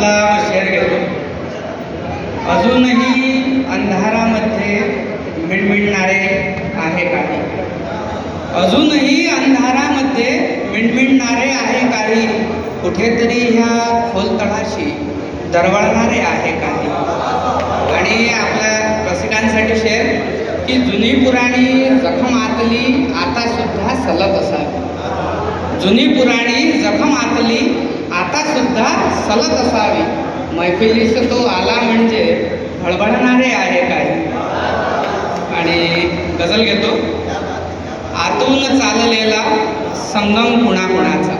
आपला शेअर घेतो अजूनही अंधारामध्ये मिणमिणणारे आहे काही. अजूनही अंधारामध्ये मिणमिणणारे आहे काही. कुठेतरी ह्या खोलतळाशी दरवळणारे आहे काही. आणि आपल्या रसिकांसाठी शेअर की जुनी पुराणी जखम आतली आता सुद्धा सलत असावी. जुनी पुराणी जखम आतली आता सुद्धा सलत असावी. मैफिलीस तो आला म्हणजे हळबळणारे आहे काही. आणि गजल घेतो. आतून चाललेला संगम कुणाकुणाचा.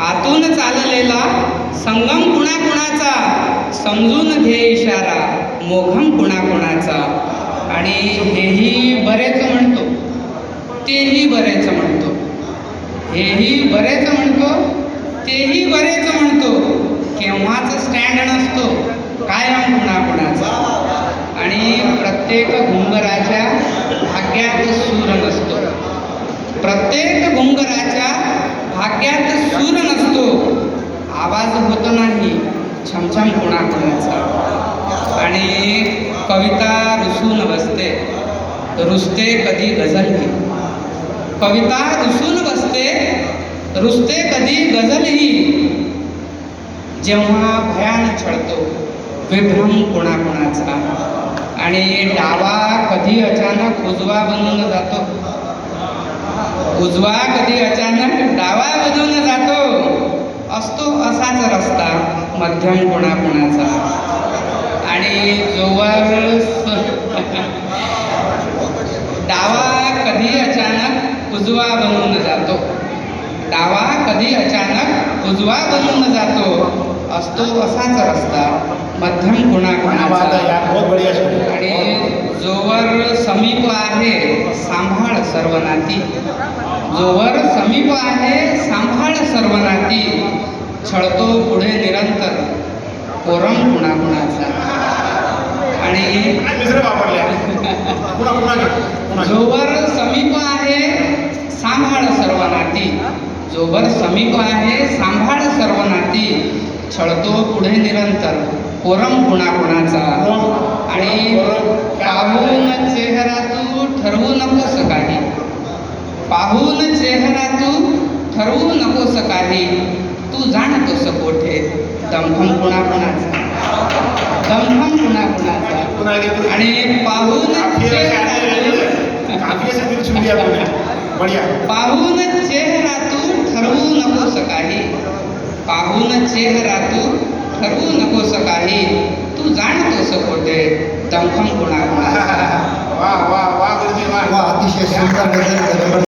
आतून चाललेला संगम कुणाकुणाचा. समजून घे इशारा मोघम कुणाकुणाचा. आणि हेही बरेच म्हणतो. तेही बरेच म्हणतो. हेही बरेच म्हणतो. तेही बरेच म्हणतो केव्हाच स्टँड नसतो कायम कुणाकुणाचा. आणि प्रत्येक घुंगराच्या भाग्यात सूर नसतो. प्रत्येक घुंगराच्या भाग्यात सूर नसतो. आवाज होत नाही छमछम कुणाकुणाचा. आणि कविता रुसून बसते रुसते कधी गझलही कविता रुसून बसते रुसते कधी गझलही. जेव्हा भयान छळतो विभ्रम कोणाकोणाचा. आणि डावा कधी अचानक उजवा बनून जातो. उजवा कधी अचानक डावा बनून जातो. असतो असाच रस्ता मध्यम कोणाकोणाचा. आणि जोवर डावा कधी अचानक उजवा बनून जातो. डावा कधी अचानक उजवा बनून जातो असतो असाच रस्ता. मध्यम शेर आणि जोवर समीप आहे सांभाळ सर्व नाती. जोवर समीप आहे सांभाळ सर्व नाती. छळतो पुढे निरंतर. कोरम कुणाकुणाचा आणि. जोवर समीप आहे सांभाळ सर्व नाती. जोवर समीप आहे सांभाळ सर्व नाती. छळतो पुढे निरंतर. कोरम कुणाकुणाचा आणि पाहून चेहरा तू ठरवू नकोस काही. पाहून चेहरा तू ठरवू नकोस काही. तू जाणतोस कोठे? दमखम कुणाकुणाचा दमखम पुन्हा. आणि पाहून पाहून चेहरा तू ठरवू नकोस काही पाहून चेहरा तू ठरवू नकोस काही तू जाणतोस कोठे दमखम वाह वाह गुरुजी वाह वा अतिशय सुंदर